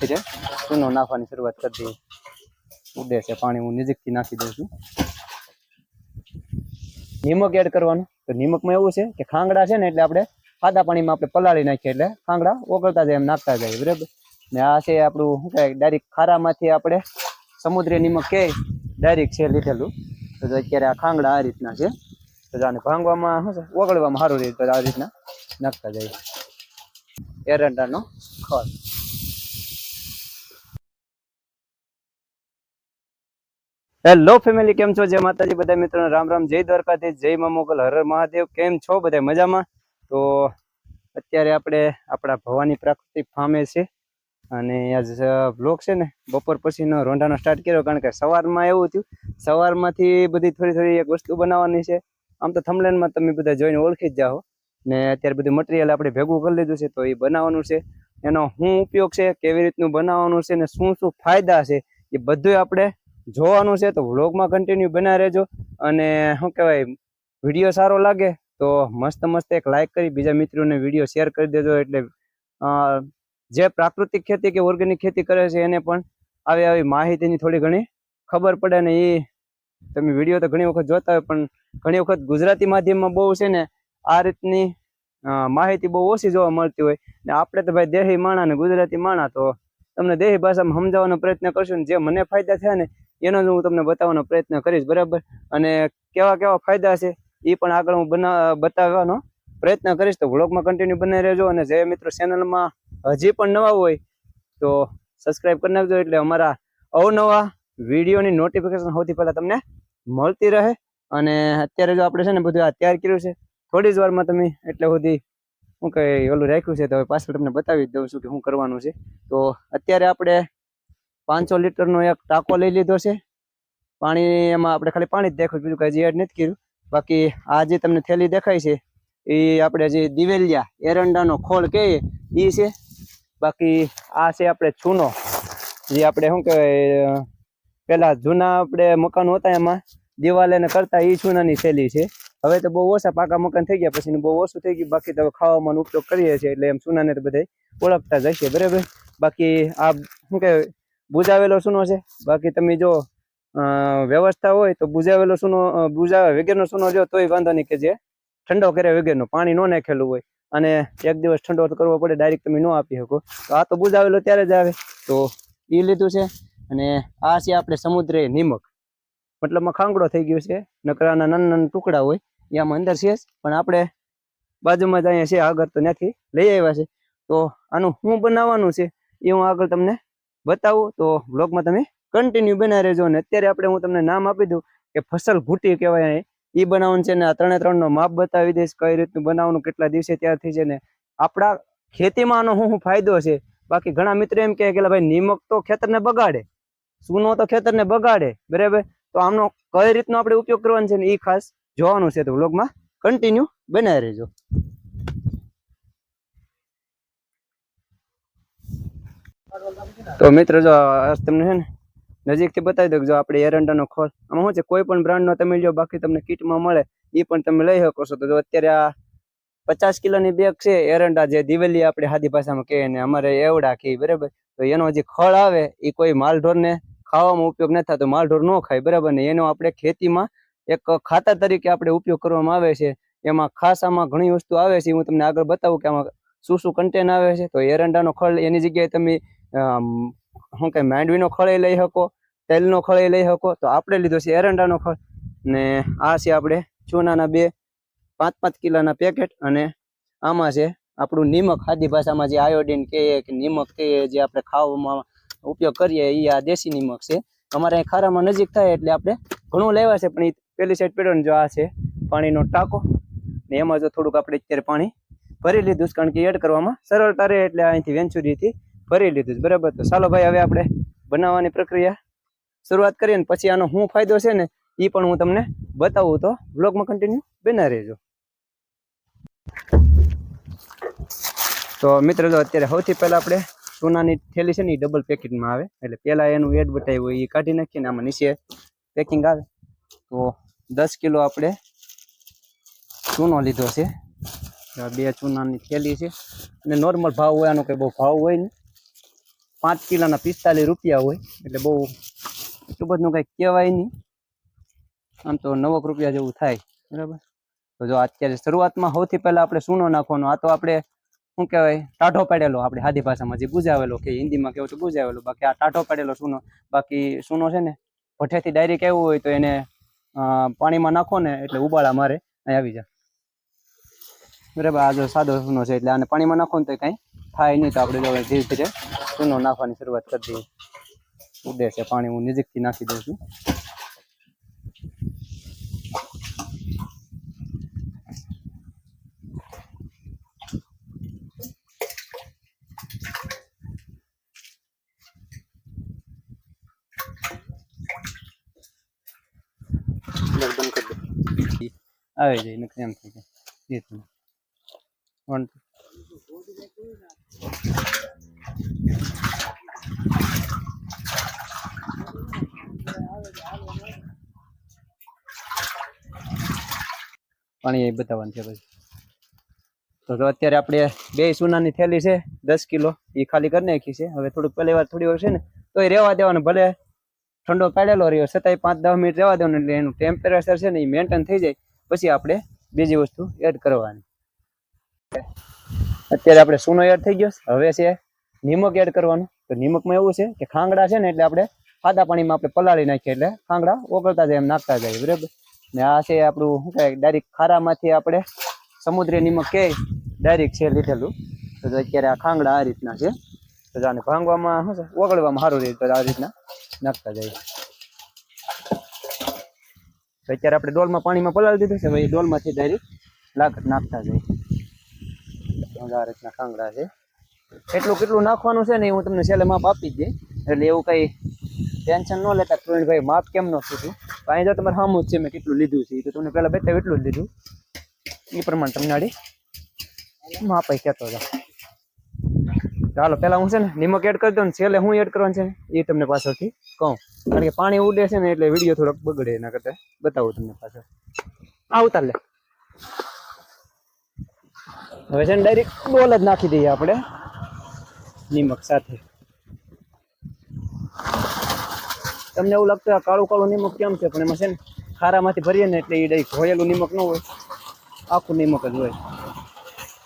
ધીરે ચૂનો નાખવાની શરૂઆત કરી દઈએ. ઉડે છે પાણી, હું નજીકથી નાખી દઉં છું. નિમક એડ કરવાનું. તો નિમકમાં એવું છે કે ખાંગડા છે ને એટલે આપણે સાદા પાણીમાં આપણે પલાળી નાખીએ એટલે ખાંગડા ઓગળતા જાય એમ નાખતા જાય, બરાબર? ને આ છે આપણું શું કહેવાય, ડાયરેક્ટ ખારામાંથી આપણે સમુદ્રી નિમક કે ડાયરેક્ટ છે લીધેલું. તો અત્યારે આ ખાંગડા આ રીતના છે. તો આને ભાંગવામાં શું છે, ઓગળવામાં સારું રહે તો આ રીતના નાખતા જાય. એરંડાનો ખોળ. હેલો ફેમિલી કેમ છો? જય માતાજી બધા મિત્રો રામ રામ. જય દ્વારકાથી જય મા મોગલ, હર મહાદેવ. કેમ છો બધા મજામાં? તો અત્યારે આપણે આપણા ભવાની પ્રાકૃતિક ફામે છે અને આજ બ્લોક છે ને, બપોર પછીનો રોંઢાનો સ્ટાર્ટ કર્યો કારણ કે સવારમાં એવું થયું. સવારમાંથી બધી થોડી થોડી એક વસ્તુ બનાવવાની છે. આમ તો થમલેનમાં તમે બધા જોઈને ઓળખી જ જાઓ. ને અત્યારે બધું મટીરિયલ આપણે ભેગું કરી લીધું છે, તો એ બનાવવાનું છે. એનો શું ઉપયોગ છે, કેવી રીતનું બનાવવાનું છે ને શું શું ફાયદા છે, એ બધું આપણે જોવાનું છે તો વ્લોગમાં કન્ટિન્યુ બના રહેજો. અને શું કહેવાય વીડિયો સારો લાગે તો મસ્ત મસ્ત એક લાઇક કરી, બીજા મિત્રોને વીડિયો શેર કરી દેજો. એટલે જે પ્રાકૃતિક ખેતી કે ઓર્ગેનિક ખેતી કરે છે એને પણ આવી આવી માહિતીની થોડી ઘણી ખબર પડે ને એ તમે વીડિયો તો ઘણી વખત જોતા હોય, પણ ઘણી વખત ગુજરાતી માધ્યમમાં બહુ છે ને આ રીતની માહિતી બહુ ઓછી જોવા મળતી હોય. ને આપણે તો ભાઈ દેહી માણા ને ગુજરાતી માણા, તો તમને દેહી ભાષામાં સમજાવવાનો પ્રયત્ન કરશું ને જે મને ફાયદા થયા ને એનો જ હું તમને બતાવવાનો પ્રયત્ન કરીશ, બરાબર? અને કેવા કેવા ફાયદા છે એ પણ આગળ હું બના, બતાવવાનો પ્રયત્ન કરીશ. તો વ્લોગમાં કન્ટિન્યુ બનાવી રહેજો અને જે મિત્રો ચેનલમાં હજી પણ નવા હોય તો સબસ્ક્રાઇબ કરી નાખજો એટલે અમારા અવનવા વિડીયોની નોટિફિકેશન સૌથી પહેલાં તમને મળતી રહે. અને અત્યારે જો આપણે છે ને બધું આ તૈયાર કર્યું છે, થોડી જ વારમાં તમે એટલે સુધી શું કહે ઓલું રાખ્યું છે તો હવે પાછળ તમને બતાવી દઉં છું કે શું કરવાનું છે. તો અત્યારે આપણે પાંચસો લીટરનો એક ટાંકો લઈ લીધો છે. પાણી એમાં આપણે ખાલી પાણી જ દેખાય બીજું કાંઈ એડ નથી કર્યું. બાકી આ જે તમને થેલી દેખાય છે, એ આપણે જે દિવેલિયા એરંડાનો ખોળ કહીએ એ છે. બાકી આ છે આપણે ચૂનો. જે આપણે શું કહેવાય પહેલાં જૂના આપણે મકાનો હતા એમાં દિવાલે ને કરતા એ ચૂનાની થેલી છે. હવે તો બહુ ઓછા પાકા મકાન થઈ ગયા પછી બહુ ઓછું થઈ ગયું. બાકી તો ખાવામાં ઉપયોગ કરીએ છીએ, એટલે એમ ચૂનાને તો બધા ઓળખતા જ હશે, બરાબર? બાકી આ શું કહેવાય, બુજાવેલો સૂનો છે. બાકી તમે જો વ્યવસ્થા હોય તો બુજાવેલો સૂનો બુજાવે વગેરેનો સૂનો જો, તોય વાંધો નહીં કે જે ઠંડો કરે વગેરેનો, પાણી ન નાખેલું હોય. અને એક દિવસ ઠંડો કરવો પડે, ડાયરેક્ટ તમે ન આપી શકો. તો આ તો બુજાવેલો ત્યારે જ આવે. તો એ લીધું છે. અને આ છે આપણે સમુદ્રી નિમક. મતલબમાં ખાંગડો થઈ ગયો છે. નકરાના નાના નાના ટુકડા હોય, એ આમાં અંદર છે પણ આપણે બાજુમાં જ અહીંયા છે, આગળ તો ત્યાંથી લઈ આવ્યા છે. તો આનું શું બનાવવાનું છે, એ હું આગળ તમને બતાવું. તો બ્લોગમાં તમે કન્ટિન્યુ બના રહેજો. અને અત્યારે આપણે હું તમને નામ આપી દઉં કે ફસલ ઘૂંટી કહેવાય એ બનાવવાનું છે ને આ ત્રણે ત્રણનો માપ બતાવી દઈશ કઈ રીતનું બનાવવાનું, કેટલા દિવસે ત્યારથી છે ને. આપણા ખેતીમાં આનો શું ફાયદો છે. બાકી ઘણા મિત્રો એમ કહે કે ભાઈ, નિમક તો ખેતરને બગાડે. સૂનો તો ખેતરને બગાડે. બરાબર? તો આમનો કઈ રીતનો આપણે ઉપયોગ કરવાનો છે ને એ ખાસ જોવાનું છે તો વ્લોગમાં કન્ટિન્યુ બનાવી રહેજો. તો મિત્ર જો તમને છે ને નજીકથી બતાવી દઉં જો આપણે એરંડાનો ખોળ આમાં શું છે? કોઈ પણ બ્રાન્ડનો તમે લ્યો, બાકી તમને કીટમાં મળે એ પણ તમે લઈ શકો છો. તો અત્યારે આ પચાસ કિલોની બેગ છે, એરંડા જે દિવેલી આપણે સાદી ભાષામાં કહીએ ને, અમારે એવડા કહીએ, બરાબર? તો એનો જે ખળ આવે એ કોઈ માલઢોરને ખાવામાં ઉપયોગ ન થતો માલઢોર ન ખાય, બરાબર ને? એનો આપણે ખેતીમાં એક ખાતર તરીકે આપણે ઉપયોગ કરવામાં આવે છે. એમાં ખાસ આમાં ઘણી વસ્તુ આવે છે, હું તમને આગળ બતાવું કે આમાં શું શું કન્ટેન આવે છે. તો એરંડાનો ખળ, એની જગ્યાએ તમે શું કે માંડવીનો ખળે લઈ શકો, તેલનો ખળે લઈ શકો. તો આપણે લીધો છે એરંડાનો ખળ. ને આ છે આપણે ચૂનાના બે પાંચ પાંચ કિલોના પેકેટ અને આમાં છે આપણું નિમક. ખાદી ભાષામાં જે આયોડીન કહીએ કે નિમક કહીએ જે આપણે ખાવામાં ઉપયોગ કરીએ એ આ દેશી નિમક છે. અમારે અહીં ખારામાં નજીક થાય એટલે આપણે ઘણું લેવા છે, પણ એ પેલી સાઈડ પેડો જો આ છે, પાણીનો ટાંકો. ને એમાં જો થોડુંક આપણે અત્યારે પાણી ભરી લીધું છે, કારણ કે એડ કરવામાં સરળતા રહે એટલે અહીંથી વેંચુરીથી ભરી લીધું છે. બરાબર? તો ચાલો ભાઈ, હવે આપણે બનાવવાની પ્રક્રિયા શરૂઆત કરીએ ને પછી આનો શું ફાયદો છે ને એ પણ હું તમને બતાવું. તો બ્લોગમાં કન્ટિન્યુ બના રહેજો. તો મિત્રો, જો અત્યારે સૌથી પહેલાં આપણે સોનાની થેલી છે ને એ ડબલ પેકેટમાં આવે. એટલે પહેલાં એનું એડ બતાવ્યું હોય એ કાઢી નાખીએ ને આમાં નીચે પેકિંગ આવે. તો દસ કિલો આપણે ચૂનો લીધો છે. બે ચૂનાની થેલી છે. અને નોર્મલ ભાવ હોય, આનો કંઈ બહુ ભાવ હોય ને પાંચ કિલોના પિસ્તાલીસ રૂપિયા હોય. એટલે બહુ એટલું બધું કંઈ કહેવાય નહીં. આમ તો નવક રૂપિયા જેવું થાય. બરાબર? તો જો અત્યારે શરૂઆતમાં સૌથી પહેલાં આપણે ચૂનો નાખવાનો. આ તો આપણે શું કહેવાય, ટાઢો પડેલો, આપણે સાદી ભાષામાં જે ગુજાવેલો કે હિન્દીમાં કેવું તો ગુજાવેલો બાકી આ ટાઢો પડેલો સૂનો, બાકી સૂનો છે ને, ભઠ્ઠેથી ડાયરેક્ટ આવ્યું હોય તો એને પાણીમાં નાખો ને એટલે ઉબાળા મારે, અહીં આવી જાય બરાબર, આ જો સાદો સૂનો છે એટલે આને પાણીમાં નાખો ને તો કાંઈ થાય નહીં, તો આપણે જો ધીરે ધીરે સૂનો નાખવાની શરૂઆત કરી દઈએ. ઉડે છે પાણી, હું નજીકથી નાખી દઉં છું. આવી જાય, નકર એમ થઈ જાય એ રીતનું. વન પાણી એ બતાવવાનું છે પછી તો તો અત્યારે આપણે બે સોનાની થેલી છે, દસ કિલો, એ ખાલી કરી નાખી છે. હવે થોડુંક પહેલી વાર થોડી વાર છે ને તો એ રહેવા દેવાનું, ભલે ઠંડો પાડેલો રહ્યો, છતાંય પાંચ દસ મિનિટ રહેવા દેવાનું, એટલે એનું ટેમ્પરેચર છે ને એ મેન્ટેન થઈ જાય. પછી આપણે બીજી વસ્તુ એડ કરવાની. અત્યારે આપણે સૂનો એડ થઈ ગયો હવે છે નિમક એડ કરવાનું. તો નિમકમાં એવું છે કે ખાંગડા છે ને એટલે આપણે સાદા પાણીમાં આપણે પલાળી નાખીએ એટલે ખાંગડા ઓગળતા જાય એમ નાખતા જાય, બરાબર? ને આ છે આપણું શું કહેવાય, ડાયરેક્ટ ખારામાંથી આપણે સમુદ્રી નિમક કે ડાયરેક્ટ છે લીધેલું. તો અત્યારે આ ખાંગડા આ રીતના છે. તો આને ભાંગવામાં શું છે? ઓગળવામાં સારું રહે તો આ રીતના નાખતા જાય. અત્યારે આપણે ડોલમાં પાણીમાં પલાળી દીધું છે, ભાઈ ડોલમાંથી ડાયરેક્ટ લાકડ નાખતા જાય. આ રીતના કાંગડા છે. એટલું કેટલું નાખવાનું છે ને હું તમને છેલ્લે માપ આપી દઈ એટલે એવું કંઈ ટેન્શન ન લેતા પ્રવીણભાઈ માપ કેમ ન થતું અહીં જો તમારે સામું જ છે, મેં કેટલું લીધું છે તો તમને પહેલાં બતાવ્યું એટલું જ લીધું. એ પ્રમાણે તમને આડી માપ કહેતો હતા ચાલો પેલા હું છે ને નિમક એડ કરી દઉં ને છેલ્લે હું એડ કરવાનું છે એ તમને પાછળથી કહું. કારણ કે પાણી ઉડે છે ને એટલે વીડિયો થોડોક બગડે એના કરતા. બતાવું તમને પાછળ. આ ઉતાર લે. હવે છે ને ડાયરેક્ટ બોલ જ નાખી દઈએ આપણે નિમક સાથે. તમને એવું લાગતું કાળું કાળું નિમક કેમ છે, પણ એમાં છે ને ખારામાંથી ભરીએ ને એટલે એ ડાયરેક્ટ ધોયેલું નિમક ન હોય. આખું નિમક જ હોય.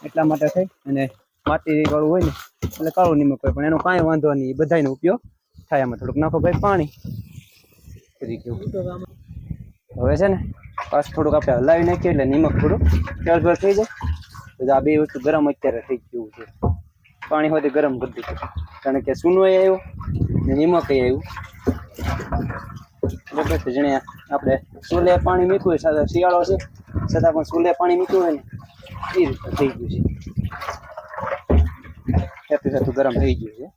એટલા માટે થઈ અને માટી વાળું હોય ને એટલે કાળું નિમક હોય પણ એનો કાંઈ વાંધો નહીં, એ બધાયનો ઉપયોગ થાય આમાં. થોડુંક નાખો ભાઈ પાણી. ગયું. હવે છે ને, પાછું થોડુંક આપણે હલાવી નાખીએ એટલે નિમક થોડુંક ચળભર થઈ જાય. તો આ બે વસ્તુ ગરમ અત્યારે થઈ ગયું છે. પાણી હોય ગરમ કરી દીધું કારણ કે સૂનો આવ્યો ને નિમક આવ્યું. બરોબર છે, જેણે આપણે સોલે પાણી મીઠું હોય સાથે શિયાળો છે, છતાં પણ સોલે પાણી મીઠું હોય ને, એ રીતે થઈ ગયું છે. સાથે થતું ગરમ થઈ ગયું છે.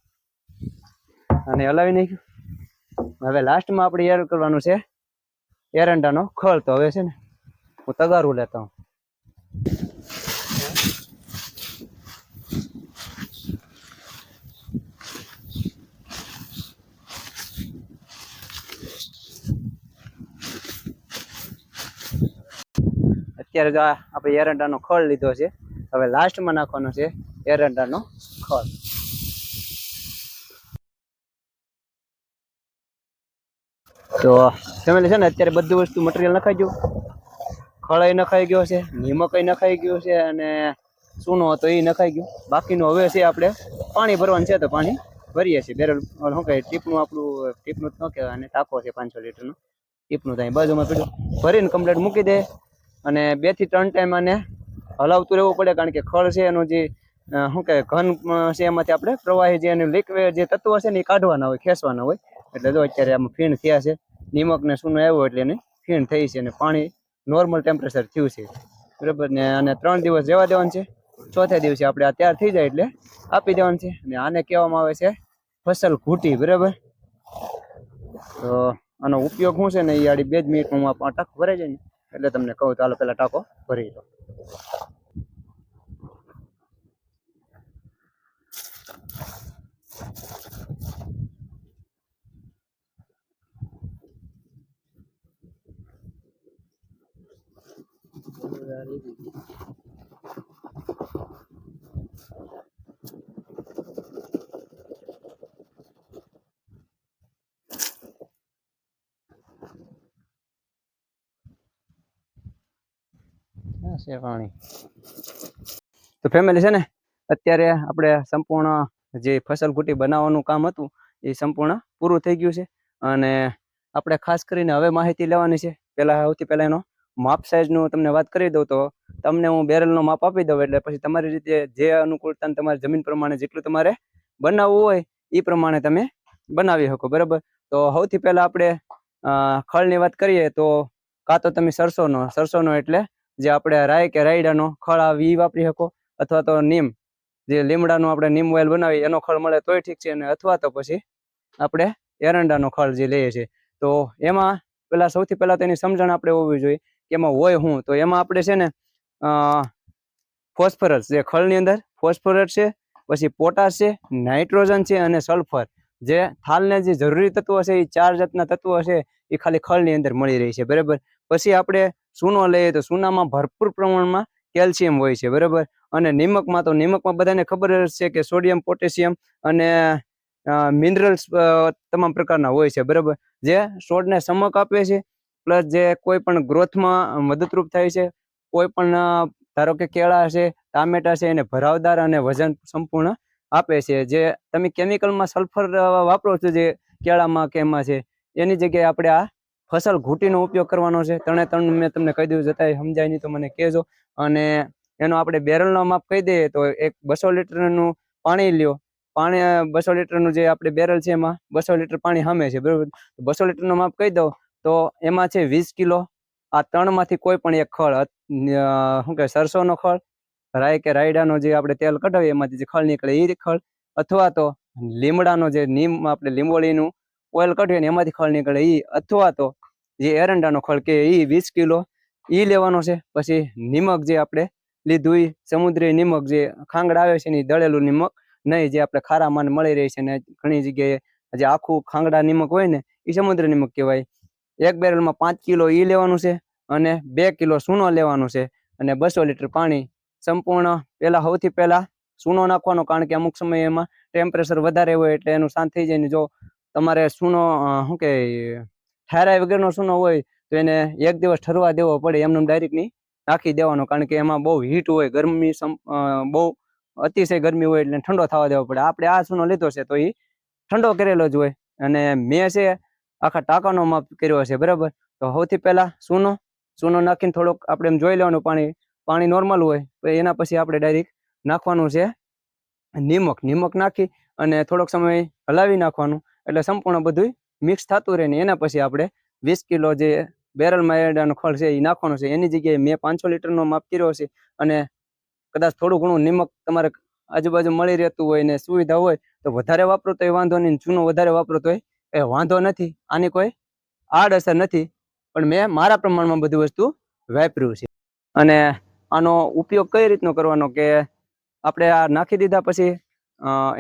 અને હલાવી નાખ્યું. હવે લાસ્ટમાં આપણે એર કરવાનું છે એરંડાનો ખળ તો હવે છે ને હું તગારું લેતા હું અત્યારે જો આપણે એરંડાનો ખળ લીધો છે, હવે લાસ્ટમાં નાખવાનો છે એરંડાનો ખળ તો તમે છે ને, અત્યારે બધું વસ્તુ મટીરિયલ નખાઈ ગયું. ખળાઈ નખાઈ ગયો છે, નિમકઈ નખાઈ ગયો છે અને સૂનો હતો એ નખાઈ ગયું. બાકીનું હવે છે આપણે પાણી ભરવાનું છે તો પાણી ભરીએ છીએ. બેરલ શું કહે ટીપનું આપણું, ટીપનું ન કહેવાય, અને ટાંકો છે પાંચસો લીટરનું. ટીપનું ત્યાં બાજુમાં પડ્યું. ભરીને કમ્પ્લેટ મૂકી દે અને બેથી ત્રણ ટાઈમ આને હલાવતું રહેવું પડે, કારણ કે ખળ છે એનું જે શું કહે ઘન છે એમાંથી આપણે પ્રવાહી જે એનું લિક્વિડ જે તત્વો છે ને એ કાઢવાના હોય, ખેંચવાના હોય. એટલે જો અત્યારે આમાં ફીણ થયા છે, નિમક ને સૂનો આવ્યો એટલે એની ફીણ થઈ છે અને પાણી નોર્મલ ટેમ્પરેચર થયું છે. બરાબર ને, અને ત્રણ દિવસ રહેવા દેવાનું છે. ચોથા દિવસે આપણે આ તૈયાર થઈ જાય એટલે આપી દેવાનું છે. અને આને કહેવામાં આવે છે ફસલ ઘૂંટી, બરાબર? તો આનો ઉપયોગ શું છે ને એ આડી બે જ મિનિટમાં હું આ ટાંકો ભરાઈ જાય ને, એટલે તમને કહું ચાલો પહેલાં ટાંકો ભરી લો છે પાણી તો ફેમિલી છે ને અત્યારે આપણે સંપૂર્ણ જે ફસલ ગુટી બનાવવાનું કામ હતું, એ સંપૂર્ણ પૂરું થઈ ગયું છે. અને આપણે ખાસ કરીને હવે માહિતી લેવાની છે. પહેલાં સૌથી પહેલાં એનો માપ સાઇઝનું તમને વાત કરી દઉં તો તમને હું બેરલનો માપ આપી દઉં એટલે પછી તમારી રીતે જે અનુકૂળતા તમારી જમીન પ્રમાણે જેટલું તમારે બનાવવું હોય એ પ્રમાણે તમે બનાવી શકો, બરાબર? તો સૌથી પહેલાં આપણે ખળની વાત કરીએ તો કાં તો તમે સરસોનો સરસોનો એટલે જે આપણે રાય કે રાયડાનો ખળ આવી વાપરી શકો, અથવા તો નીમ જે લીમડાનું આપણે નીમ ઓઇલ બનાવી એનો ખળ મળે તોય ઠીક છે અને અથવા તો પછી આપણે એરંડાનો ખળ જે લઈએ છીએ. તો એમાં પેલા સૌથી પહેલા તેની સમજણ આપણે હોવી જોઈએ કે એમાં હોય શું? તો એમાં આપણે છે ને ફોસ્ફરસ જે ખળની અંદર ફોસ્ફરસ છે, પછી પોટાશ છે, નાઇટ્રોજન છે અને સલ્ફર. જે થાલને જે જરૂરી તત્વો છે એ ચાર જાતના તત્વો છે એ ખાલી ખળની અંદર મળી રહી છે. બરાબર? પછી આપણે સૂનો લઈએ તો સૂનામાં ભરપૂર પ્રમાણમાં કેલ્શિયમ હોય છે, બરાબર? અને નિમકમાં તો નિમકમાં બધાને ખબર છે કે સોડિયમ, પોટેશિયમ અને મિનરલ્સ તમામ પ્રકારના હોય છે, બરાબર? જે છોડને ચમક આપે છે, પ્લસ જે કોઈ પણ ગ્રોથમાં મદદરૂપ થાય છે, કોઈ પણ ધારો કે કેળા છે, ટામેટા છે, એને ભરાવદાર અને વજન સંપૂર્ણ આપે છે. જે તમે કેમિકલમાં સલ્ફર વાપરો છો, જે કેળામાં કે એમાં છે, એની જગ્યાએ આપણે આ ફસલ ઘૂંટીનો ઉપયોગ કરવાનો છે. ત્રણે ત્રણ મેં તમને કહી દીધું જતાં સમજાય નહીં તો મને કહેજો. અને એનો આપણે બેરલનો માપ કહી દઈએ તો એક બસો લીટરનું પાણી લ્યો. પાણી, બસો લીટરનું જે આપણે બેરલ છે એમાં, બસો લીટર પાણી સામે છે, બરાબર? બસો લીટરનું માપ કહી દઉં, તો એમાં છે વીસ કિલો. આ ત્રણમાંથી કોઈ પણ એક ખળ શું કે સરસોનો ખળ, રાય કે રાયડાનો જે આપણે તેલ કઢાવીએ, એમાંથી જે ખળ નીકળે એ ખળ, અથવા તો લીમડાનો જે નીમ, આપણે લીંબોળીનું ઓઇલ કઢીએ ને એમાંથી ખળ નીકળે એ અથવા તો જે એરંડાનો ખળ કે એ વીસ કિલો એ લેવાનો છે. પછી નિમક જે આપણે લીધું એ સમુદ્રી નિમક જે ખાંગડા આવે છે ને ઈ દળેલું નિમક નહીં જે આપણે ખારામાં માન મળી રહી છે ને ઘણી જગ્યાએ જે આખું ખાંગડા નિમક હોય ને એ સમુદ્ર નિમક કહેવાય. એક બેરલમાં પાંચ કિલો ઈ લેવાનું છે અને બે કિલો સૂનો લેવાનું છે અને બસો લીટર પાણી. સંપૂર્ણ પહેલાં સૌથી પહેલા સૂનો નાખવાનો કારણ કે અમુક સમય એમાં ટેમ્પરેચર વધારે હોય એટલે એનું શાંત થઈ જાય ને જો તમારે સૂનો શું કે ઠારાય વગરનો સૂનો હોય, તો એને એક દિવસ ઠરવા દેવો પડે, એમને ડાયરેક્ટ નહીં નાખી દેવાનો, કારણ કે એમાં બહુ હીટ હોય, ગરમી બહુ અતિશય ગરમી હોય એટલે ઠંડો થવા દેવો પડે. આપણે આ સૂનો લીધો છે, તો એ ઠંડો કરેલો જ હોય. અને મેં છે આખા ટાંકાનો માપ કર્યો છે, બરાબર? તો સૌથી પહેલાં સૂનો સૂનો નાખીને થોડોક આપણે એમ જોઈ લેવાનું, પાણી પાણી નોર્મલ હોય એના પછી આપણે ડાયરેક્ટ નાખવાનું છે નિમક. નિમક નાખી અને થોડોક સમય હલાવી નાખવાનું, એટલે સંપૂર્ણ બધું મિક્સ થતું રહે ને એના પછી આપણે વીસ કિલો જે બેરલમાં એરડાનો ખળ છે એ નાખવાનો છે. એની જગ્યાએ મેં પાંચસો લીટરનો માપ કર્યો છે અને કદાચ થોડું ઘણું નિમક તમારે આજુબાજુ મળી રહેતું હોય ને સુવિધા હોય તો વધારે વાપરો તો વાંધો નહીં. ચૂનો વધારે વાપરો તો એ વાંધો નથી. આની કોઈ આડઅસર નથી. પણ મેં મારા પ્રમાણમાં બધી વસ્તુ વાપર્યું છે. અને આનો ઉપયોગ કઈ રીતનો કરવાનો કે આપણે આ નાખી દીધા પછી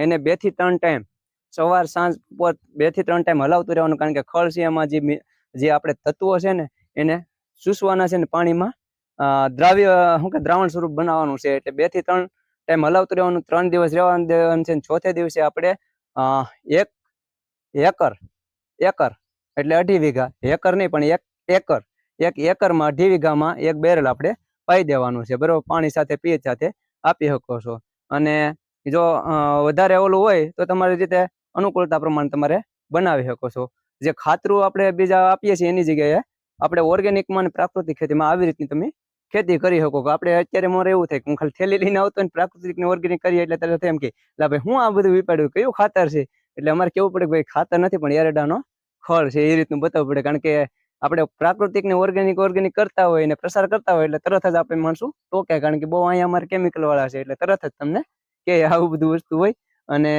એને બેથી ત્રણ ટાઈમ સવાર, સાંજ બપોર બેથી ત્રણ ટાઈમ હલાવતું રહેવાનું કારણ કે ખળ છે એમાં જે જે આપણે તત્વો છે ને, એને સૂસવાના છે ને પાણીમાં. દ્રાવ્ય, શું કે દ્રાવણ સ્વરૂપ બનાવવાનું છે એટલે બેથી ત્રણ ટાઈમ હલાવતું રહેવાનું, ત્રણ દિવસ રહેવાનું દેવાનું છે ચોથે દિવસે આપણે એક, એકર એકર એટલે અઢી વીઘા. એકર નહીં પણ એક, એકર. એક એકરમાં અઢી વીઘામાં એક બેરલ આપણે પાઈ દેવાનું છે. બરાબર? પાણી સાથે પીએચ સાથે આપી શકો છો. અને જો વધારે ઓલું હોય તો તમારી રીતે અનુકૂળતા પ્રમાણે તમારે બનાવી શકો છો. જે ખાતરું આપણે બીજા આપીએ છીએ એની જગ્યાએ, આપણે ઓર્ગેનિકમાં અને પ્રાકૃતિક ખેતીમાં આવી રીતની તમે ખેતી કરી શકો કે આપણે અત્યારે મારે એવું થાય હું ખાલી થેલી લઈને આવતો ને પ્રાકૃતિક ને ઓર્ગેનિક કરીએ એટલે તરત એમ કે, લા ભાઈ, હું આ બધું વિપાડ્યું? કયું ખાતર છે? એટલે અમારે કેવું પડે કે ભાઈ, ખાતર નથી, પણ એરડાનો ખળ છે. એ રીતનું બતાવવું પડે. કારણ કે આપણે પ્રાકૃતિક ને ઓર્ગેનિક ઓર્ગેનિક કરતા હોય ને પ્રસાર કરતા હોય એટલે તરત જ આપણે માણસું ટોકે. કારણ કે બહુ અહીંયા અમારે કેમિકલ વાળા છે એટલે તરત જ તમને કે આવું બધું વસ્તુ હોય અને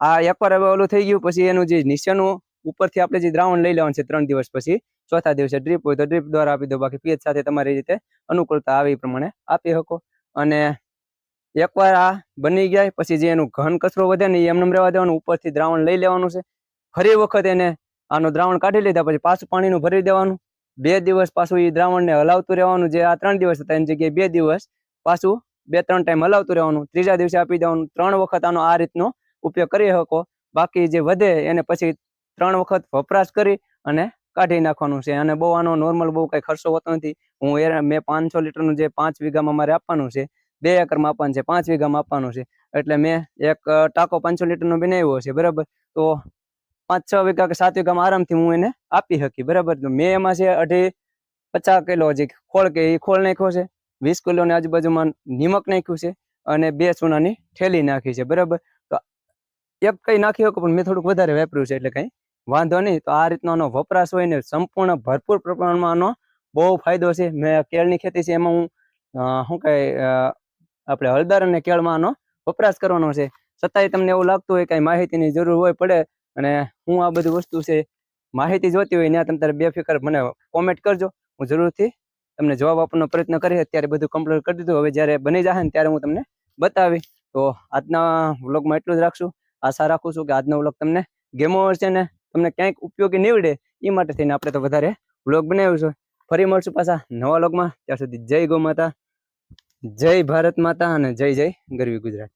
આ એકવાર હવે ઓલું થઈ ગયું, પછી એનું જે નીચેનું ઉપરથી આપણે જે દ્રાવણ લઈ લેવાનું છે ત્રણ દિવસ પછી, ચોથા દિવસે ડ્રીપ હોય તો ડ્રીપ દ્વારા આપી દો, બાકી પીએચ સાથે તમારી રીતે અનુકૂળતા આવે પ્રમાણે આપી શકો. અને એકવાર આ બની ગયા, પછી જે એનું ઘન કચરો વધે ને એ એમને રહેવા દેવાનું, ઉપરથી દ્રાવણ લઈ લેવાનું છે. ફરી વખત એને આનું દ્રાવણ કાઢી લીધા, પછી પાછું પાણીનું ભરી દેવાનું. બે દિવસ પાછું એ દ્રાવણને હલાવતું રહેવાનું, જે આ ત્રણ દિવસ હતા, એની જગ્યાએ બે દિવસ પાછું બે ત્રણ ટાઈમ હલાવતું રહેવાનું. ત્રીજા દિવસે આપી દેવાનું. ત્રણ વખત આનો આ રીતનો ઉપયોગ કરી શકો. બાકી જે વધે એને પછી ત્રણ વખત વપરાશ કરી અને કાઢી નાખવાનું છે. અને બહુ આનો નોર્મલ બહુ કંઈ ખર્ચો હોતો નથી. હું એ મેં પાંચસો લીટરનું જે પાંચ વીઘામાં મારે આપવાનું છે, બે એકરમાં આપવાનું છે, પાંચ વીઘામાં આપવાનું છે. એટલે મેં એક ટાંકો પાંચસો લીટરનો બનાવ્યો છે, બરાબર? તો પાંચ છ વીઘા કે સાત વીઘામાં આરામથી હું એને આપી શકી, બરાબર? તો મેં એમાં છે અઢી પચાસ કિલો જે ખોળ કે એ ખોળ નાખ્યો છે, વીસ કિલોની આજુબાજુમાં નિમક નાખ્યું છે અને બે ચૂનાની ઠેલી નાખી છે, બરાબર? એક કઈ નાખી શકો પણ મેં થોડુંક વધારે વાપર્યું છે એટલે કઈ વાંધો નહીં. તો આ રીતનો આનો વપરાશ હોય ને સંપૂર્ણ ભરપૂર પ્રમાણમાં આનો બહુ ફાયદો છે. મેં કેળની ખેતી છે એમાં હું શું કહે આપણે હળદર અને કેળમાં આનો વપરાશ કરવાનો છે. છતાંય તમને એવું લાગતું હોય કઈ માહિતીની જરૂર હોય પડે અને હું આ બધી વસ્તુ છે માહિતી જોતી હોય ત્યાં તમે તારે બેફિકર મને કોમેન્ટ કરજો. હું જરૂરથી તમને જવાબ આપવાનો પ્રયત્ન કરી અત્યારે બધું કમ્પ્લીટ કરી દીધું. હવે જ્યારે બની જશે ને ત્યારે હું તમને બતાવી તો આજના વ્લોગમાં એટલું જ રાખશું. આશા રાખું છું કે આજનો વ્લોગ તમને ગેમો હશે ને તમને ક્યાંક ઉપયોગી નીવડે એ માટે થઈને આપણે તો વધારે વ્લોગ બનાવ્યું છે. ફરી મળશું પાછા નવા વ્લોગમાં ત્યાં સુધી જય ગૌ માતા, જય ભારત માતા અને જય જય ગરવી ગુજરાત.